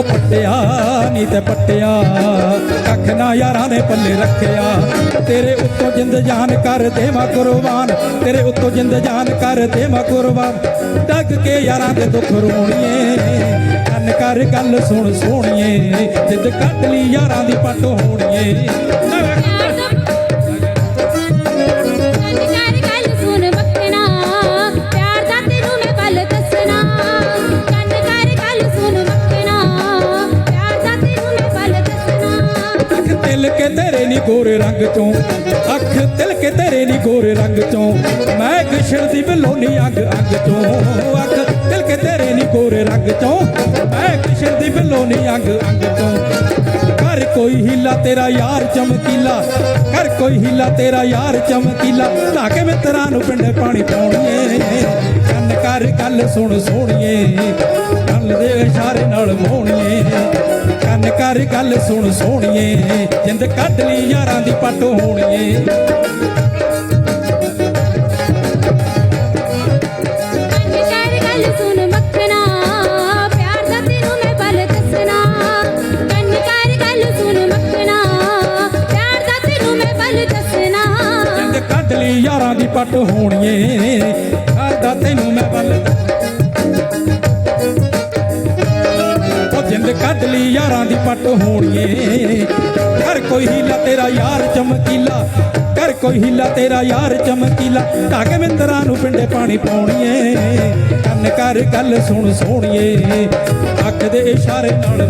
ਉਹ ਪੱਟਿਆ ਨਹੀਂ ਤੇ ਪੱਟਿਆ। ਕੱਖ ਨਾ ਯਾਰਾਂ ਨੇ ਪੱਲੇ ਰੱਖਿਆ। ਤੇਰੇ ਉੱਤੋਂ ਜਿੰਦ ਜਾਨ ਕਰ ਦੇਵਾਂ ਕੁਰਬਾਨ। ਤੇਰੇ ਉੱਤੋਂ ਜਿੰਦ ਜਾਨ ਕਰ ਦੇਵਾਂ ਕੁਰਬਾਨ। ਡੱਗ ਕੇ ਯਾਰਾਂ ਦੇ ਦੁੱਖ ਰੋਣੀਏ। ਕੰਨ ਕਰ ਗੱਲ ਸੁਣ ਸੋਣੀਏ ਜਿੱਦ ਕੱਢ ਲਈ ਯਾਰਾਂ ਦੀ ਪੱਟ ਹੋਣੀਏ। ਅੱਖ ਤੇਰੇ ਨੀ ਗੋਰੇ ਰੰਗ ਚੋਂ। ਅੱਖ ਤਿਲ ਤੇਰੇ ਨੀ ਗੋਰੇ ਰੰਗ ਚੋਂ। ਮੈਂ ਕਿਸ਼ਰ ਦੀ ਬਲੋਨੀ ਅੱਗ ਅੱਗ ਚੋਂ। ਅੱਖ ਤਿਲ ਤੇਰੇ ਨੀ ਗੋਰੇ ਰੰਗ ਚੋਂ। ਮੈਂ ਕਿਸ਼ਰ ਦੀ ਬਲੋਨੀ ਅੱਗ ਅੱਗ ਚੋਂ। ਕਰ ਕੋਈ ਹੀਲਾ ਤੇਰਾ ਯਾਰ ਚਮਕੀਲਾ। ਕਰ ਕੋਈ ਹੀਲਾ ਤੇਰਾ ਯਾਰ ਚਮਕੀਲਾ। ਲਾ ਕੇ ਮਿੱਤਰਾਂ ਨੂੰ ਪਿੰਡੇ ਪਾਣੀ ਪਾਉਣੀਏ। ਕੰਨ ਕਰ ਗੱਲ ਸੁਣ ਸੋਣੀਏ ਗੱਲ ਦੇ ਇਸ਼ਾਰੇ ਨਾਲ ਮੋਹਣੀਏ। ਕੰਨ ਕਰ ਗੱਲ ਸੁਣ ਸੋਹਣੀਏ ਜਿੰਦ ਕੱਢ ਲਈ ਯਾਰਾਂ ਦੀ ਪੱਟ ਹੋਣੀਏ। ਯਾਰਾਂ ਦੀ ਪੱਟ ਹੋਣੀਏ ਆਦਾ ਤੈਨੂੰ ਮੈਂ ਵੱਲ ਉਹ ਕੱਢ ਲਈ ਯਾਰਾਂ ਦੀ ਪੱਟ ਹੋਣੀਏ। ਕਰ ਕੋਈ ਹੀਲਾ ਤੇਰਾ ਯਾਰ ਚਮਕੀਲਾ। ਕਰ ਕੋਈ ਹੀਲਾ ਤੇਰਾ ਯਾਰ ਚਮਕੀਲਾ। ਧਾਗੇ ਮਿੰਦਰਾਂ ਨੂੰ ਪਿੰਡੇ ਪਾਣੀ ਪਾਉਣੀਏ। ਕੰਨ ਕਰ ਗੱਲ ਸੁਣ ਸੋਣੀਏ ਅੱਖ ਦੇ ਇਸ਼ਾਰੇ ਨਾਲ